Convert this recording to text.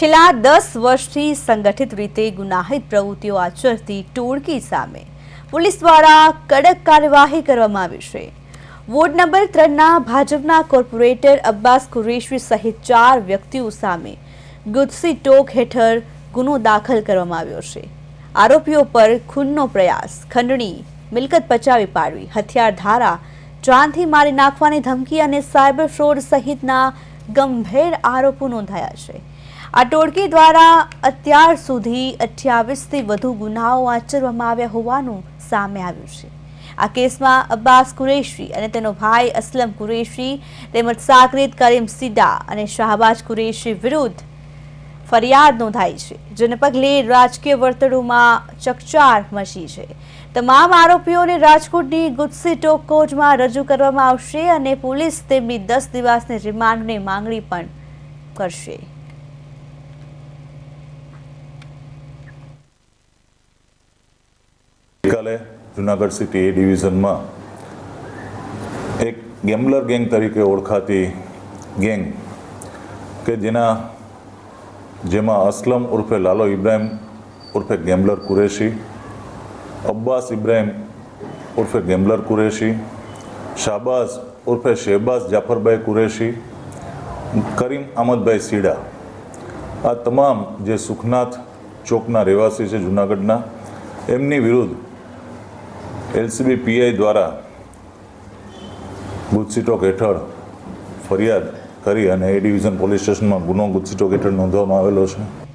છેલ્લા દસ વર્ષથી સંગઠિત રીતે ગુનાહિત પ્રવૃત્તિઓ આચરતી ટોળકી સામે પોલીસ દ્વારા કડક કાર્યવાહી કરવામાં આવી છે. વોર્ડ નંબર ત્રણના ભાજપના કોર્પોરેટર અબ્બાસ કુરેશી સહિત ચાર વ્યક્તિઓ સામે ગુજસી ટોક હેઠળ ગુનો દાખલ કરવામાં આવ્યો છે. આરોપીઓ પર ખૂનનો પ્રયાસ, ખંડણી, મિલકત પચાવી પાડવી, હથિયાર ધારા જાનથી મારી નાખવાની ધમકી અને સાયબર ફ્રોડ સહિતના ગંભીર આરોપો નોંધાયા છે. આ ટોળકી દ્વારા અત્યાર સુધી અઠ્યાવીસથી વધુ ગુનાઓ આચરવામાં આવ્યા હોવાનું સામે આવ્યું છે. આ કેસમાં અબ્બાસ કુરેશી અને તેનો ભાઈ અસલમ કુરેશી, તેમજ સાકરેત કરીમ સિદ્દા અને શાહબાજ કુરેશી વિરુદ્ધ ફરિયાદ નોંધાઈ છે, જેને પગલે રાજકીય વર્તુળોમાં ચકચાર મચી છે. તમામ આરોપીઓને રાજકોટની ગુજસી ટોક કોર્ટમાં રજૂ કરવામાં આવશે અને પોલીસ તેમની દસ દિવસની રિમાન્ડની માંગણી પણ કરશે. ગઈકાલે જુનાગઢ સિટી એ ડિવિઝનમાં એક ગેમ્બલર ગેંગ તરીકે ઓળખાતી ગેંગ કે જેના જેમાં અસલમ ઉર્ફે લાલો ઇબ્રાહિમ ઉર્ફે ગેમ્બલર કુરેશી અબ્બાસ ઇબ્રાહિમ ઉર્ફે ગેમ્બલર કુરેશી શાબાઝ ઉર્ફે શહેબાઝ જાફરભાઈ કુરેશી કરીમ અહમદભાઈ સીડા આ તમામ જે સુખનાથ ચોકના રહેવાસી છે જુનાગઢના એમની વિરુદ્ધ એલસીબી પીઆઈ દ્વારા ગુજસીટોક હેઠળ ફરિયાદ કરી અને એ ડિવિઝન પોલીસ સ્ટેશનમાં ગુનો ગુજસીટોક હેઠળ નોંધવામાં આવેલો છે.